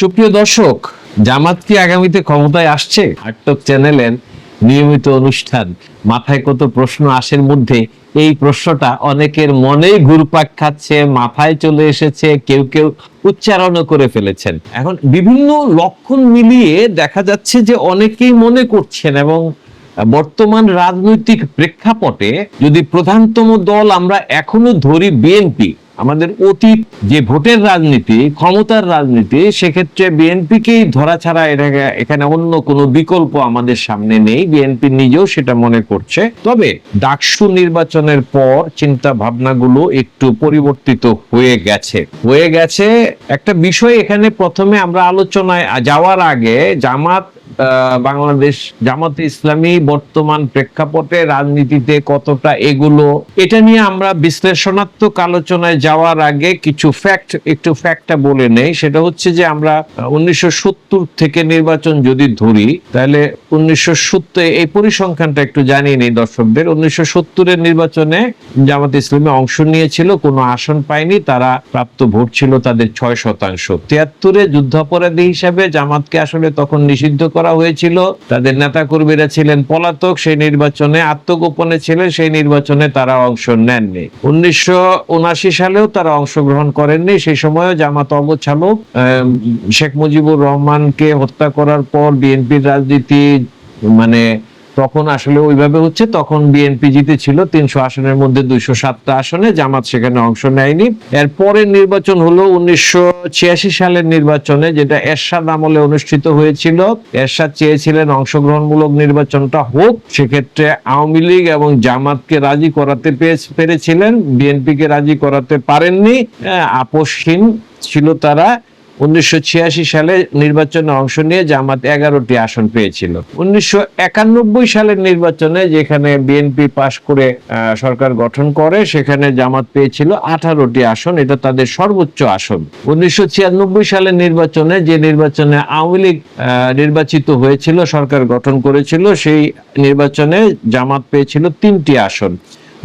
সুপ্রিয় দর্শক, জামাত কি আগামীতে ক্ষমতায় আসছে? আটক চ্যানেলের নিয়মিত অনুষ্ঠান। মাথায় কত প্রশ্ন আসের মধ্যে, এই প্রশ্নটা অনেকের মনেই ঘুরপাক খাচ্ছে, মাথায় চলে এসেছে, কেউ কেউ উচ্চারণও করে ফেলেছেন। এখন বিভিন্ন লক্ষণ মিলিয়ে দেখা যাচ্ছে যে অনেকেই মনে করছেন এবং বর্তমান রাজনৈতিক প্রেক্ষাপটে যদি প্রধানতম দল আমরা এখনও ধরি বিএনপি আমাদের অতীত, যে ভোটের রাজনীতি, ক্ষমতার রাজনীতি, সেক্ষেত্রে বিএনপিকেই ধরা ছাড়া এটাকে এখানে অন্য কোনো বিকল্প আমাদের সামনে নেই। বিএনপি নিজেও সেটা মনে করছে। তবে ডাকসু নির্বাচনের পর চিন্তা ভাবনাগুলো একটু পরিবর্তিত হয়ে গেছে। হয়ে গেছে একটা বিষয় এখানে প্রথমে আমরা আলোচনায় যাওয়ার আগে জামাত বাংলাদেশ জামাতে ইসলামী বর্তমান প্রেক্ষাপটে রাজনীতিতে কতটা এগুলো, এটা নিয়ে আমরা বিশ্লেষণাত্মক আলোচনায় যাওয়ার আগে কিছু ফ্যাক্ট একটু ফ্যাক্টটা বলে নেই। সেটা হচ্ছে যে আমরা উনিশশো থেকে নির্বাচন যদি ধরি, তাহলে উনিশশো সত্তর এই পরিসংখ্যানটা একটু জানিয়ে নেই দর্শকদের। উনিশশো সত্তরের নির্বাচনে জামাত ইসলামী অংশ নিয়েছিল, কোনো আসন পায়নি, তারা প্রাপ্ত ভোট ছিল তাদের ছয় শতাংশ। তিয়াত্তরে যুদ্ধাপরাধী হিসাবে জামাতকে আসলে তখন নিষিদ্ধ করা হয়েছিল। তাদের নেতা কর্মীরা ছিলেন পলাতক সেই নির্বাচনে আত্মগোপনে ছিলেন সেই নির্বাচনে তারা অংশ নেননি। উনিশশো উনাশি সালেও তারা অংশগ্রহণ করেননি। সেই সময়ও জামাত অগোছালো আহ, শেখ মুজিবুর রহমানকে হত্যা করার পর বিএনপির রাজনীতি মানে তখন আসলে ওইভাবে হচ্ছে, তখন বিএনপি জিতেছিল তিনশো আসনের মধ্যে দুইশো সাতটা আসনে, জামাত সেখানে অংশ নেয়নি। এর পরের নির্বাচন হলো উনিশশো ছিয়াশি সালের নির্বাচনে, যেটা এরশাদ আমলে অনুষ্ঠিত হয়েছিল। এরশাদ চেয়েছিলেন অংশগ্রহণমূলক নির্বাচনটা হোক, সেক্ষেত্রে আওয়ামী লীগ এবং জামাতকে রাজি করাতে পেরে- পেরেছিলেন। বিএনপিকে রাজি করাতে পারেননি। আপোষহীন ছিল তারা। উনিশশো ছিয়াশি সালে নির্বাচনে অংশ নিয়ে জামাত এগারোটি আসন পেয়েছিল। উনিশশো একানব্বই সালের নির্বাচনে যেখানে বিএনপি পাশ করে সরকার গঠন করে, সেখানে জামাত পেয়েছিল আঠারোটি আসন, এটা তাদের সর্বোচ্চ আসন। উনিশশো ছিয়ানব্বই সালের নির্বাচনে যে নির্বাচনে আওয়ামী লীগ নির্বাচিত হয়েছিল, সরকার গঠন করেছিল, সেই নির্বাচনে জামাত পেয়েছিল তিনটি আসন।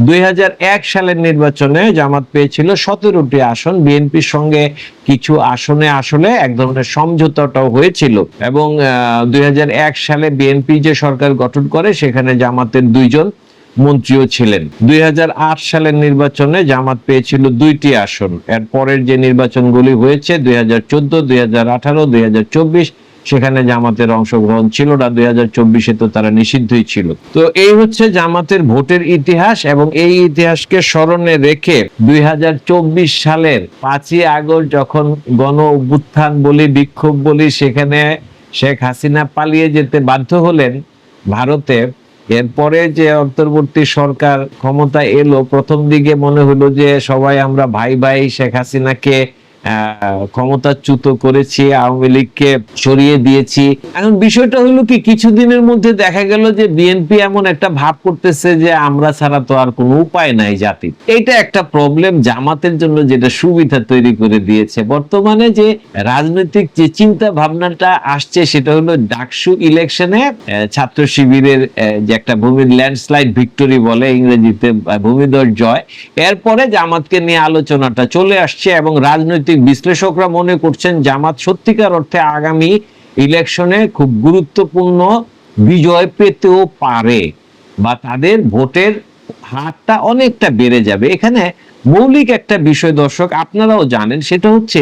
দুই হাজার এক সালের নির্বাচনে জামাত পেয়েছিল সতেরোটি আসন। বিএনপির সঙ্গে কিছু আসনে আসলে এক ধরনের সমঝোতাটাও হয়েছিল এবং দুই হাজার এক সালে বিএনপি যে সরকার গঠন করে সেখানে জামাতের দুইজন মন্ত্রীও ছিলেন। দুই হাজার আট সালের নির্বাচনে জামাত পেয়েছিল দুইটি আসন। এর পরের যে নির্বাচনগুলি হয়েছে, দুই হাজার চোদ্দ, দুই হাজার আঠারো, দুই হাজার চব্বিশ সেখানে জামাতের অংশগ্রহণ ছিল না, দুই হাজার চব্বিশে তো তারা নিষিদ্ধই ছিল। তো এই হচ্ছে জামাতের ভোটের ইতিহাস এবং এই ইতিহাসকে স্মরণে রেখে দুই হাজার চব্বিশ সালের পাঁচই আগস্ট যখন গণ অভ্যুত্থান বলি, বিক্ষোভ বলি, সেখানে শেখ হাসিনা পালিয়ে যেতে বাধ্য হলেন ভারতে, এরপরে যে অন্তর্বর্তী সরকার ক্ষমতা এলো, প্রথম দিকে মনে হলো যে সবাই আমরা ভাই ভাই শেখ হাসিনাকে ক্ষমতাচ্যুত করেছি, আওয়ামী লীগকে সরিয়ে দিয়েছি। এখন বিষয়টা হলো কি, কিছুদিনের মধ্যে দেখা গেল যে বিএনপি এমন একটা ভাব করতেছে যে আমরা ছাড়া তো আর কোনো উপায় নাই জাতির। এইটা একটা প্রবলেম জামাতের জন্য যেটা সুবিধা তৈরি করে দিয়েছে। বর্তমানে যে রাজনৈতিক যে চিন্তা ভাবনাটা আসছে, সেটা হলো ডাকসু ইলেকশনে ছাত্র শিবিরের যে একটা ভূমি ল্যান্ডস্লাইড ভিক্টরি বলে ইংরেজিতে ভূমিধর জয়। এরপরে জামাতকে নিয়ে আলোচনাটা চলে আসছে এবং রাজনৈতিক বিশ্লেষকরা মনে করছেন জামাত সত্যিকার অর্থে আগামী ইলেকশনে খুব গুরুত্বপূর্ণ বিজয় পেতেও পারে বা তাদের ভোটের হারটা অনেকটা বেড়ে যাবে। এখানে মৌলিক একটা বিষয় দর্শক, আপনারাও জানেন, সেটা হচ্ছে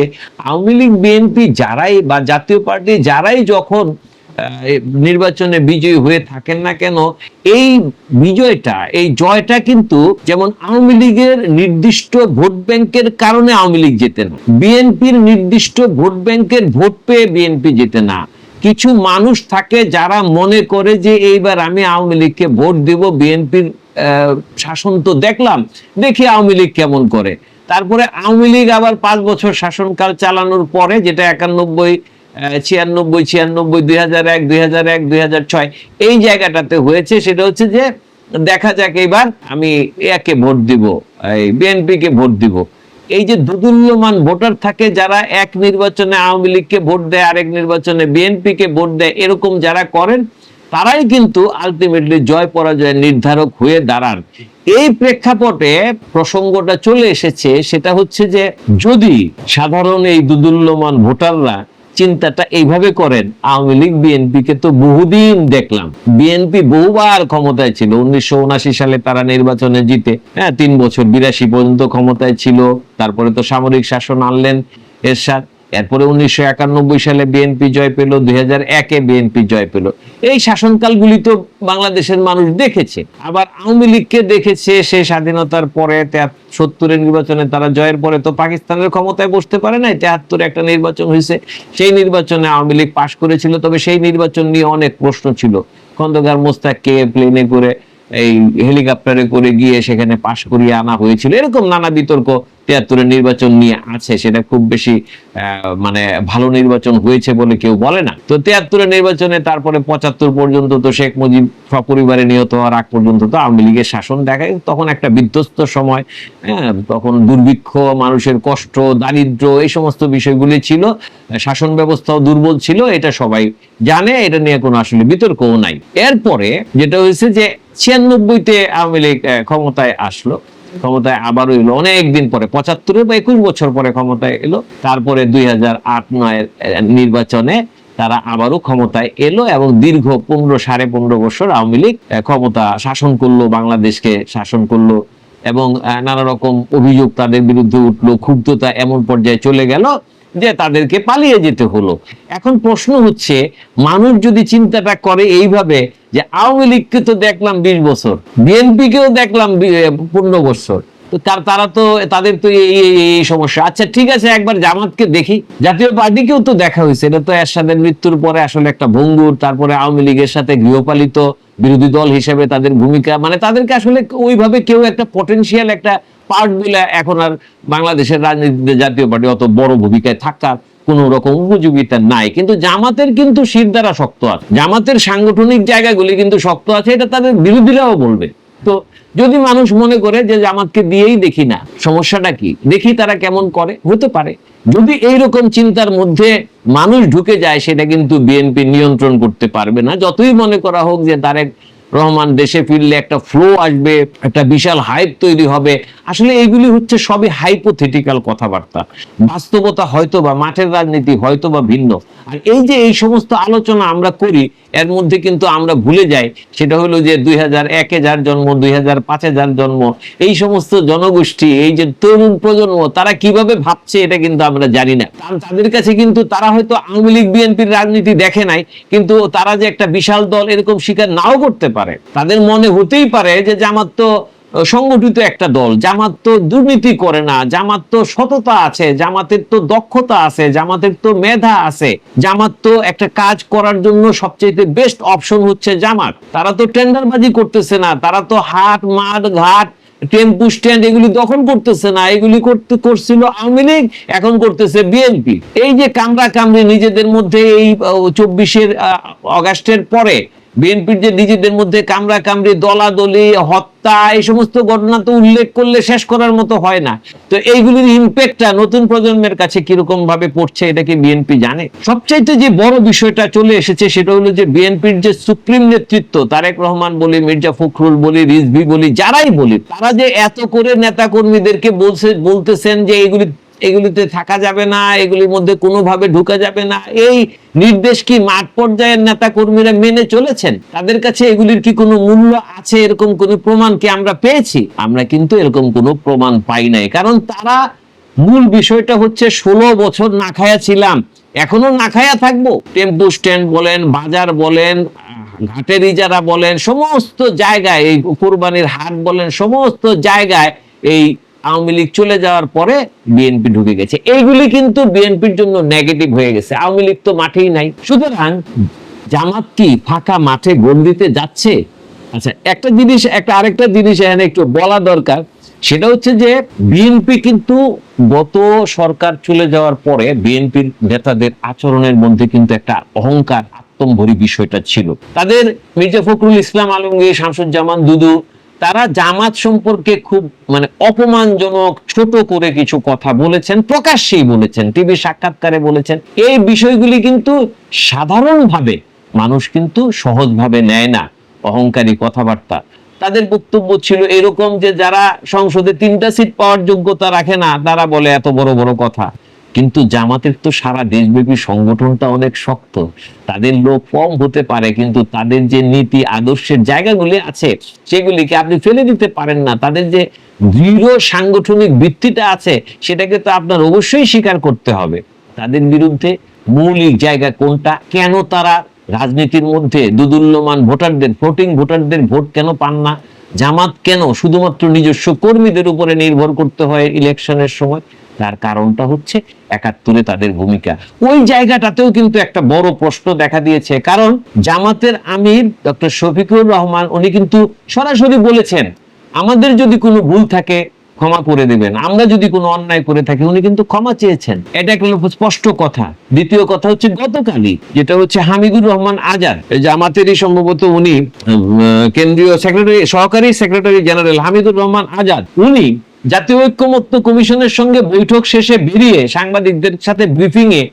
আওয়ামী লীগ, বিএনপি যারাই বা জাতীয় পার্টি যারাই যখন নির্বাচনে বিজয়ী হয়ে থাকেন না কেন, এই বিজয়টা, এই জয়টা কিন্তু যেমন আওয়ামী লীগের নির্দিষ্ট ভোট ব্যাংকের কারণে আওয়ামী লীগ জেতে না, বিএনপির নির্দিষ্ট ভোট ব্যাংকের ভোট পেয়ে বিএনপি জেতে না। কিছু মানুষ থাকে যারা মনে করে যে এইবার আমি আওয়ামী লীগকে ভোট দেব, বিএনপির শাসন তো দেখলাম, দেখি আওয়ামী লীগ কেমন করে। তারপরে আওয়ামী লীগ আবার পাঁচ বছর শাসনকাল চালানোর পরে, যেটা একানব্বই ছিয়ানব্বই ছিয়ানব্বই, দুই হাজার এক, দুই হাজার এক, দুই হাজার ছয়, এই জায়গাটাতে হয়েছে। সেটা হচ্ছে যে, দেখা যাক এবার আমি একে ভোট দিব, এই বিএনপি কে ভোট দিব। এই যে দুদুল্যমান ভোটার থাকে, যারা এক নির্বাচনে আওয়ামী লীগকে ভোট দেয়, আরেক নির্বাচনে বিএনপি কে ভোট দেয়, এরকম যারা করেন, তারাই কিন্তু আলটিমেটলি জয় পরাজয় নির্ধারক হয়ে দাঁড়ান। এই প্রেক্ষাপটে প্রসঙ্গটা চলে এসেছে, সেটা হচ্ছে যে, যদি সাধারণ এই দুদুল্যমান ভোটাররা চিন্তাটা এইভাবে করেন, আওয়ামী লীগ, বিএনপি কে তো বহুদিন দেখলাম। বিএনপি বহুবার ক্ষমতায় ছিল। উনিশশো উনআশি সালে তারা নির্বাচনে জিতে হ্যাঁ তিন বছর বিরাশি পর্যন্ত ক্ষমতায় ছিল। তারপরে তো সামরিক শাসন আনলেন এরশাদ। এরপরে উনিশশো একানব্বই সালে বিএনপি জয় পেল, দুই হাজার একে বিএনপি জয় পেল। এই শাসনকালগুলি তো বাংলাদেশের মানুষ দেখেছে। আবার আওয়ামী লীগকে দেখেছে সে স্বাধীনতার পরে সত্তরের নির্বাচনে তারা জয়ের পরে, তো পাকিস্তানের ক্ষমতায় বসতে পারে নাই। তেহাত্তরে একটা নির্বাচন হয়েছে, সেই নির্বাচনে আওয়ামী লীগ পাশ করেছিল, তবে সেই নির্বাচন নিয়ে অনেক প্রশ্ন ছিল। খন্দকার মোস্তাককে প্লেনে করে, এই হেলিকপ্টারে করে গিয়ে সেখানে পাশ করিয়ে আনা হয়েছিল। এরকম নানা বিতর্ক তিয়াত্তরের নির্বাচন নিয়ে আছে, সেটা খুব বেশি মানে ভালো নির্বাচন হয়েছে বলে কেউ বলে না। তো তিয়াত্তরের নির্বাচনে তারপরে পঁচাত্তর পর্যন্ত তো শেখ মুজিব সপরিবারে নিহত হওয়ার আগ পর্যন্ত তো আওয়ামী লীগের শাসন দেখায়। তখন একটা বিধ্বস্ত সময় হ্যাঁ তখন দুর্ভিক্ষ, মানুষের কষ্ট, দারিদ্র, এই সমস্ত বিষয়গুলি ছিল। শাসন ব্যবস্থাও দুর্বল ছিল, এটা সবাই জানে, এটা নিয়ে কোনো আসলে বিতর্কও নাই। এরপরে যেটা হয়েছে যে ছিয়ানব্বইতে আওয়ামী লীগ ক্ষমতায় আসলো। ক্ষমতায় আবারও এলো। অনেকদিন পরে পঁচাত্তরে বা একুশ বছর পরে ক্ষমতায় এলো। তারপরে দুই হাজার আট নয়ের নির্বাচনে তারা আবারও ক্ষমতায় এলো এবং দীর্ঘ পনেরো, সাড়ে পনেরো বছর আওয়ামী লীগ ক্ষমতা শাসন করল, বাংলাদেশকে শাসন করল এবং নানা রকম অভিযোগ তাদের বিরুদ্ধে উঠল। ক্ষুব্ধতা এমন পর্যায়ে চলে গেল যে তাদেরকে পালিয়ে যেতে হলো। এখন প্রশ্ন হচ্ছে, মানুষ যদি চিন্তাটা করে এইভাবে যে আওয়ামী লীগকে তো দেখলাম বিশ বছর বিএনপি কেও দেখলাম পনেরো বছর তো তার তো, তাদের তো এই সমস্যা। আচ্ছা ঠিক আছে, একবার জামাতকে দেখি। জাতীয় পার্টিকেও তো দেখা হয়েছে। এটা তো এরশাদের মৃত্যুর পরে আসলে একটা ভঙ্গুর, তারপরে আওয়ামী লীগের সাথে গৃহপালিত বিরোধী দল হিসেবে তাদের ভূমিকা মানে তাদেরকে আসলে ওইভাবে কেউ একটা পটেনশিয়াল একটা পার্ট দিলে এখন আর বাংলাদেশের রাজনীতিতে জাতীয় পার্টি অত বড় ভূমিকায় থাকার কোন রকম উপযোগিতা নাই। কিন্তু জামাতের কিন্তু শির দ্বারা শক্ত আছে। জামাতের সাংগঠনিক জায়গাগুলি কিন্তু শক্ত আছে, এটা তাদের বিরোধীরাও বলবে। তো যদি মানুষ মনে করে যে জামাতকে দিয়েই দেখি না, সমস্যাটা কি? দেখি তারা কেমন করে? হতে পারে। যদি এইরকম চিন্তার মধ্যে মানুষ ঢুকে যায়, সেটা কিন্তু বিএনপি নিয়ন্ত্রণ করতে পারবে না। যতই মনে করা হোক যে তারেক রহমান দেশে ফিরলে একটা ফ্লো আসবে, একটা বিশাল হাইপ তৈরি হবে। আসলে এইগুলি হচ্ছে সবই হাইপোথেটিক্যাল কথাবার্তা। বাস্তবতা হয়তো বা মাঠের রাজনীতি হয়তো বা ভিন্ন। আর এই যে এই সমস্ত আলোচনা আমরা করি, এর মধ্যে কিন্তু আমরা ভুলে যাই, সেটা হলো যে দুই হাজার একে যার জন্ম, দুই হাজার পাঁচে যার জন্ম, এই সমস্ত জনগোষ্ঠী, এই যে তরুণ প্রজন্ম, তারা কীভাবে ভাবছে এটা কিন্তু আমরা জানি না। কারণ তাদের কাছে কিন্তু তারা হয়তো আওয়ামী লীগ, বিএনপির রাজনীতি দেখে নাই, কিন্তু তারা যে একটা বিশাল দল এরকম স্বীকার নাও করতে পারে। তাদের মনে হতেই পারে যে জামাত তো সংগঠিত একটা দল, জামাত তো দুর্নীতি করে না, জামাত তো সততা আছে, জামাতের তো দক্ষতা আছে, জামাতের তো মেধা আছে। জামাত তো একটা কাজ করার জন্য সবচেয়ে বেস্ট অপশন হচ্ছে জামাত। তারা তো টেন্ডারবাজি করতেছে না, তারা তো হাট, মাঠ, ঘাট, টেম্পু স্ট্যান্ড এগুলি দখল করতেছে না, এগুলি করতে, করছিল আওয়ামী লীগ, এখন করতেছে বিএনপি। এই যে কামরা কামড়ি নিজেদের মধ্যে এই চব্বিশের অগাস্টের পরে বিএনপির যে নিজেদের মধ্যে কামড়া কামড়ি, দলাদলি, হত্যা, এই সমস্ত ঘটনা তো উল্লেখ করলে শেষ করার মতো হয় না। তো এইগুলির ইম্প্যাক্টটা নতুন প্রজন্মের কাছে কীরকম ভাবে পড়ছে, এটা কি বিএনপি জানে? সবচাইতে যে বড় বিষয়টা চলে এসেছে, সেটা হলো যে বিএনপির যে সুপ্রিম নেতৃত্ব, তারেক রহমান বলি, মির্জা ফখরুল বলি, রিজভি বলি, যারাই বলি, তারা যে এত করে নেতা কর্মীদেরকে বলছে, বলতেছেন যে এগুলি এগুলিতে থাকা যাবে না, এগুলির মধ্যে কোনোভাবে ঢুকা যাবে না। এই নির্দেশ কি মাঠ পর্যায়ের নেতা কর্মীরা মেনে চলেছেন? তাদের কাছে এগুলির কি কোনো মূল্য আছে? এরকম কোনো প্রমাণ কি আমরা পেয়েছি? আমরা কিন্তু এরকম কোনো প্রমাণ পাই নাই। কারণ তারা মূল বিষয়টা হচ্ছে ষোলো বছর না খায়া ছিলাম। এখনও না খায়া থাকব। টেম্পু স্ট্যান্ড বলেন, বাজার বলেন, ঘাটের ইজারা বলেন, সমস্ত জায়গায় এই কোরবানির হাট বলেন, সমস্ত জায়গায় এই আওয়ামী লীগ চলে যাওয়ার পরে বিএনপি ঢুকে গেছে। এইগুলি কিন্তু বিএনপির জন্য নেগেটিভ হয়ে গেছে। আওয়ামী লীগ তো মাঠেই নাই। সুতরাং জামাত কি ফাঁকা মাঠে গোল দিতে যাচ্ছে? আচ্ছা একটা জিনিস, একটা আরেকটা জিনিস এখানে একটু বলা দরকার। সেটা হচ্ছে যে বিএনপি কিন্তু গত সরকার চলে যাওয়ার পরে বিএনপির নেতাদের আচরণের মধ্যে কিন্তু একটা অহংকার, আত্মম্ভরী বিষয়টা ছিল। তাদের মির্জা ফখরুল ইসলাম আলমগীর, শামসুজ্জামান দুদু তারা জামাত সম্পর্কে খুব মানে অপমানজনক, ছোট করে কিছু কথা বলেছেন, প্রকাশ্যেই বলেছেন টিভি সাক্ষাৎকারে বলেছেন। এই বিষয়গুলি কিন্তু সাধারণভাবে মানুষ কিন্তু সহজভাবে নেয় না, অহংকারী কথাবার্তা। তাদের বক্তব্য ছিল এরকম যে যারা সংসদে তিনটা সিট পাওয়ার যোগ্যতা রাখে না, তারা বলে এত বড় বড় কথা। কিন্তু জামাতের তো সারা দেশব্যাপী সংগঠনটা অনেক শক্ত। তাদের লোক কম হতে পারে, কিন্তু তাদের যে নীতি, আদর্শের জায়গাগুলি আছে, সেগুলিকে আপনি ফেলে দিতে পারেন না। তাদের যে দৃঢ় সাংগঠনিক ভিত্তিটা আছে, সেটাকে তো আপনার অবশ্যই স্বীকার করতে হবে। তাদের বিরুদ্ধে মৌলিক জায়গা কোনটা, কেন তারা রাজনীতির মধ্যে দুদুল্যমান ভোটারদের, ভোটিং ভোটারদের ভোট কেন পান না? জামাত কেন শুধুমাত্র নিজস্ব কর্মীদের উপরে নির্ভর করতে হয় ইলেকশনের সময়? তার কারণটা হচ্ছে একাত্তরে তাদের ভূমিকা। ওই জায়গাটাতেও কিন্তু একটা বড় প্রশ্ন দেখা দিয়েছে। কারণ জামাতের আমির ডক্টর শফিকুর রহমান, উনি কিন্তু সরাসরি বলেছেন, আমাদের যদি কোনো ভুল থাকে, ক্ষমা করে দেবেন। আমরা যদি কোনো অন্যায় করে থাকি, উনি কিন্তু ক্ষমা চেয়েছেন। এটা একটা স্পষ্ট কথা। দ্বিতীয় কথা হচ্ছে গতকালই, যেটা হচ্ছে হামিদুর রহমান আজাদ জামাতেরই সম্ভবত উনি কেন্দ্রীয় সেক্রেটারি সহকারী সেক্রেটারি জেনারেল হামিদুর রহমান আজাদ, উনি জাতীয় ঐক্যমত্য কমিশনের সঙ্গে বৈঠক শেষে বেরিয়ে সাংবাদিকদের সাথে ব্রিফিং এ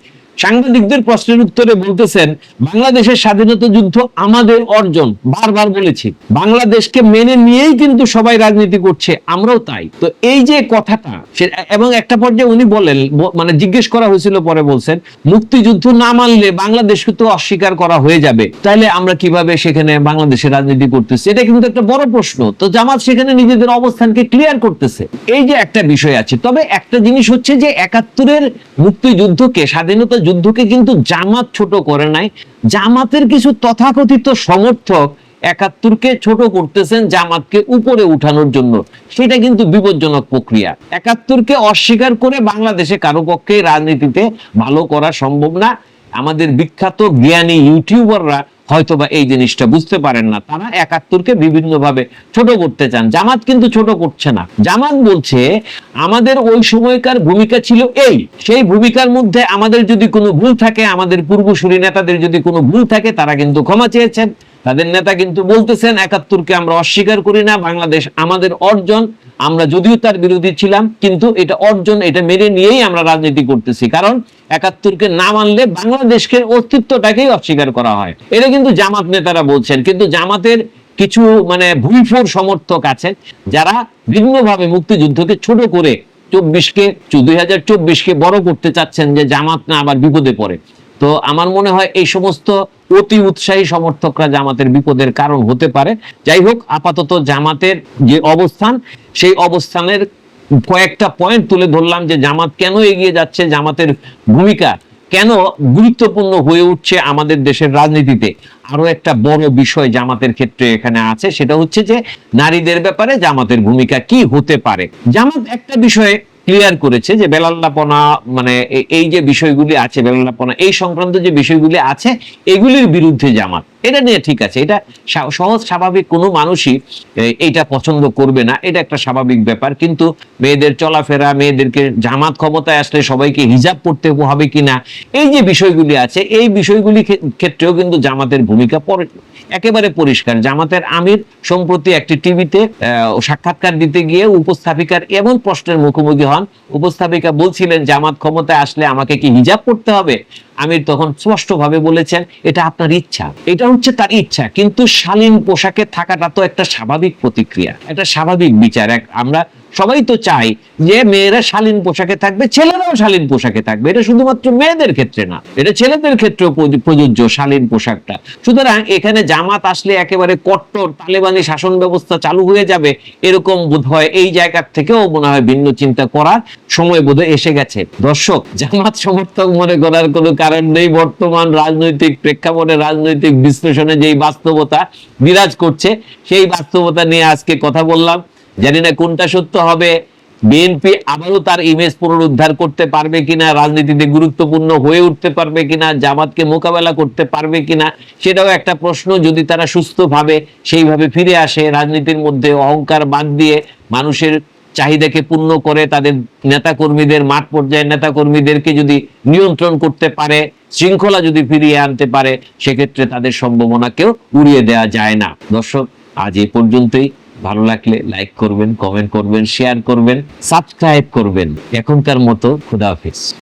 সাংবাদিকদের প্রশ্নের উত্তরে বলতেছেন, বাংলাদেশের স্বাধীনতা যুদ্ধ আমাদের অর্জন, বারবার বলেছি। বাংলাদেশকে মেনে নিয়েই কিন্তু সবাই রাজনীতি করছে, আমরাও তাই। তো এই যে কথাটা এবং একটা পর্যায়ে উনি বলেন মানে জিজ্ঞেস করা হয়েছিল, পরে বলছেন, মুক্তিযুদ্ধ না মানলে বাংলাদেশকে তো অস্বীকার করা হয়ে যাবে। তাহলে আমরা কীভাবে সেখানে বাংলাদেশের রাজনীতি করতেছি? এটা কিন্তু একটা বড় প্রশ্ন। তো জামাত সেখানে নিজেদের অবস্থানকে ক্লিয়ার করতেছে। এই যে একটা বিষয় আছে, তবে একটা জিনিস হচ্ছে যে একাত্তরের মুক্তিযুদ্ধকে স্বাধীনতা যুদ্ধকে কিন্তু জামাত ছোট করে নাই। জামাতের কিছু তথাকথিত সমর্থক একাত্তরকে ছোট করতেছেন জামাতকে উপরে উঠানোর জন্য। সেটা কিন্তু বিপজ্জনক প্রক্রিয়া। একাত্তরকে অস্বীকার করে বাংলাদেশে কারও পক্ষে রাজনীতিতে ভালো করা সম্ভব না। আমাদের বিখ্যাত জ্ঞানী ইউটিউবাররা হয়তোবা এই জিনিসটা বুঝতে পারেন না। তারা একাত্তরকে বিভিন্ন ভাবে ছোট করতে চান। জামাত কিন্তু ছোট করছে না। জামাত বলছে, আমাদের ওই সময়কার ভূমিকা ছিল এই। সেই ভূমিকার মধ্যে আমাদের যদি কোনো ভুল থাকে, আমাদের পূর্বসূরি নেতাদের যদি কোনো ভুল থাকে, তারা কিন্তু ক্ষমা চেয়েছেন। তাদের নেতা কিন্তু বলতেছেন, একাত্তরকে আমরা অস্বীকার করি না। বাংলাদেশ আমাদের অর্জন। আমরা যদিও তার বিরোধী ছিলাম, কিন্তু এটা অর্জন, এটা মেনে নিয়েই আমরা রাজনীতি করতেছি। কারণ একাত্তরকে না মানলে বাংলাদেশকে অস্তিত্বটাকেই অস্বীকার করা হয়। এটা কিন্তু জামাত নেতারা বলছেন, কিন্তু জামাতের কিছু মানে ভুলফোর সমর্থক আছেন যারা ভিন্নভাবে মুক্তিযুদ্ধকে ছোট করে চব্বিশকে, দুই হাজার চব্বিশকে বড় করতে চাচ্ছেন যে জামাত না আবার বিপদে পড়ে। তো আমার মনে হয় এই সমস্ত অতি উৎসাহী সমর্থকরা জামাতের বিপদের কারণ হতে পারে। যাই হোক, আপাতত জামাতের যে অবস্থান, সেই অবস্থানের কয়েকটা পয়েন্ট তুলে ধরলাম যে জামাত কেন এগিয়ে যাচ্ছে, জামাতের ভূমিকা কেন গুরুত্বপূর্ণ হয়ে উঠছে আমাদের দেশের রাজনীতিতে। আরও একটা বড় বিষয় জামাতের ক্ষেত্রে এখানে আছে, সেটা হচ্ছে যে নারীদের ব্যাপারে জামাতের ভূমিকা কি হতে পারে। জামাত একটা বিষয়ে ক্লিয়ার করেছে যে বেলাল্লাপনা মানে এই যে বিষয়গুলি আছে, বেলাল্লাপনা, এই সংক্রান্ত যে বিষয়গুলি আছে, এগুলির বিরুদ্ধে জামাত। এটা নিয়ে ঠিক আছে এটা সহজ স্বাভাবিক কোনো মানুষই এ, এইটা পছন্দ করবে না এটা একটা স্বাভাবিক ব্যাপার। কিন্তু মেয়েদের চলাফেরা মেয়েদেরকে জামাত ক্ষমতায় আসলে সবাইকে হিজাব পড়তে হবে কিনা এই যে বিষয়গুলি আছে এই বিষয়গুলি ক্ষেত্রেও কিন্তু জামাতের ভূমিকা পরে একেবারে পরিষ্কার। জামাতের আমির সম্প্রতি একটি টিভিতে সাক্ষাৎকার দিতে গিয়ে উপস্থাপিকার এমন প্রশ্নের মুখোমুখি হন। উপস্থাপিকা বলছিলেন জামাত ক্ষমতায় আসলে আমাকে কি হিজাব পড়তে হবে? আমির তখন স্পষ্টভাবে বলেছেন এটা আপনার ইচ্ছা। এটা হচ্ছে তার ইচ্ছা, কিন্তু শালীন পোশাকে থাকাটা তো একটা স্বাভাবিক প্রতিক্রিয়া, একটা স্বাভাবিক বিচার। এক আমরা সবাই তো চাই যে মেয়েরা শালীন পোশাকে থাকবে, ছেলেরাও শালীন পোশাকে থাকবে। এটা শুধুমাত্র মেয়েদের ক্ষেত্রে না, এটা ছেলেদের ক্ষেত্রেও প্রযোজ্য- শালীন পোশাকটা। সুতরাং এখানে জামাত আসলে একেবারে কট্টর, তালেবানি শাসন ব্যবস্থা চালু হয়ে যাবে, এরকম বোধ হয় এই জায়গার থেকেও মনে হয় ভিন্ন চিন্তা করার সময় বোধহয় এসে গেছে। দর্শক, জামাত সমর্থক মনে করার কোনো কারণ নেই, বর্তমান রাজনৈতিক প্রেক্ষাপটে, রাজনৈতিক বিশ্লেষণে যেই বাস্তবতা বিরাজ করছে, সেই বাস্তবতা নিয়ে আজকে কথা বললাম। জানি না কোনটা সত্য হবে। বিএনপি আবারও তার ইমেজ পুনরুদ্ধার করতে পারবে কিনা, রাজনীতিতে গুরুত্বপূর্ণ হয়ে উঠতে পারবে কিনা, জামাতকে মোকাবেলা করতে পারবে কিনা, সেটাও একটা প্রশ্ন। যদি তারা সুস্থভাবে সেইভাবে ফিরে আসে, রাজনীতির মধ্যে অহংকার বাদ দিয়ে মানুষের চাহিদাকে পূর্ণ করে, তাদের নেতাকর্মীদের মাঠ পর্যায়ের নেতাকর্মীদেরকে যদি নিয়ন্ত্রণ করতে পারে, শৃঙ্খলা যদি ফিরিয়ে আনতে পারে, সেক্ষেত্রে তাদের সম্ভাবনাকেও উড়িয়ে দেওয়া যায় না। দর্শক, আজ এ পর্যন্তই। ভালো লাগলে লাইক করবেন কমেন্ট করবেন শেয়ার করবেন সাবস্ক্রাইব করবেন। এখনকার মতো খুদাহাফিজ